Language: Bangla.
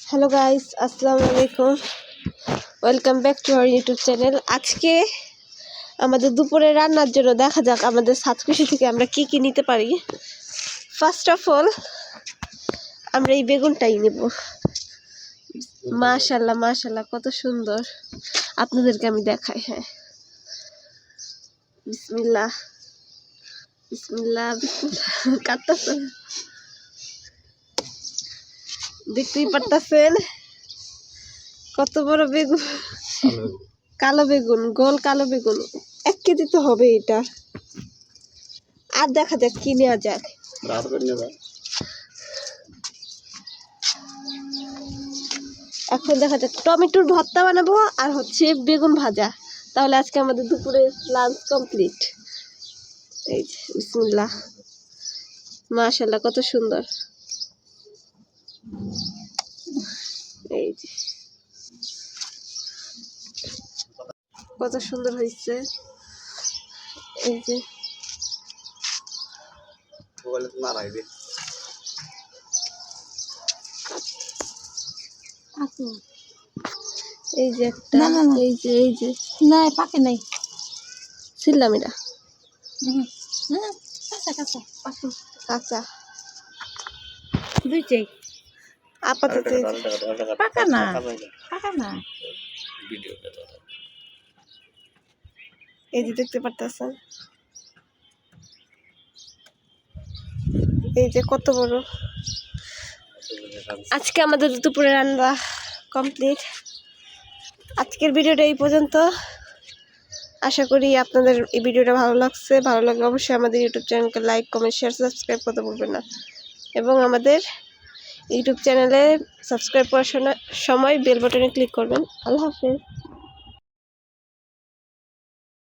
হ্যালো গাইস আসসালামু আলাইকুম welcome back to our YouTube channel আজকে আমাদের দুপুরে রান্নার জন্য দেখা যাক আমাদের সাতকৃষি থেকে আমরা কি কি নিতে পারি। ফার্স্ট অফ অল আমরা এই বেগুনটাই নেব। মাশাল্লাহ মাশাল্লাহ কত সুন্দর। আপনাদেরকে আমি দেখাই হ্যাঁ। বিসমিল্লাহ। বিসমিল্লাহ বিসমিল্লাহ। দেখতেই পারতেছেন। কত বড় বেগুন। কালো বেগুন। গোল কালো বেগুন। এক কেজি তো হবে এটা। আর দেখা যাক কি নেওয়া যাক। এখন দেখা যাক টমেটোর ভর্তা বানাবো আর হচ্ছে বেগুন ভাজা। তাহলে আজকে আমাদের দুপুরে লাঞ্চ কমপ্লিট। এই যে বিসমিল্লাহ। মাশাল্লাহ কত সুন্দর এই যে কত সুন্দর হয়েছে। এই যে। এই যে একটা। এই যে এই যে। না পাকে নাই। ছিললাম এটা কাঁচা কাঁচা। দুইটাই আপাতত পাকা না পাকা না। এই যে দেখতে পারতেছেন। এই যে কত বড়। আজকে আমাদের দুপুরে রান্না কমপ্লিট। আজকের ভিডিওটা এই পর্যন্ত। আশা করি আপনাদের এই ভিডিওটা ভালো লাগছে। ভালো লাগলে অবশ্যই আমাদের ইউটিউব চ্যানেলকে লাইক, কমেন্ট, শেয়ার, সাবস্ক্রাইব করতে ভুলবেন না। এবং আমাদের ইউটিউব চ্যানেলে সাবস্ক্রাইব করার সময়- বেল বাটনে ক্লিক করবেন। আল্লাহ হাফেজ।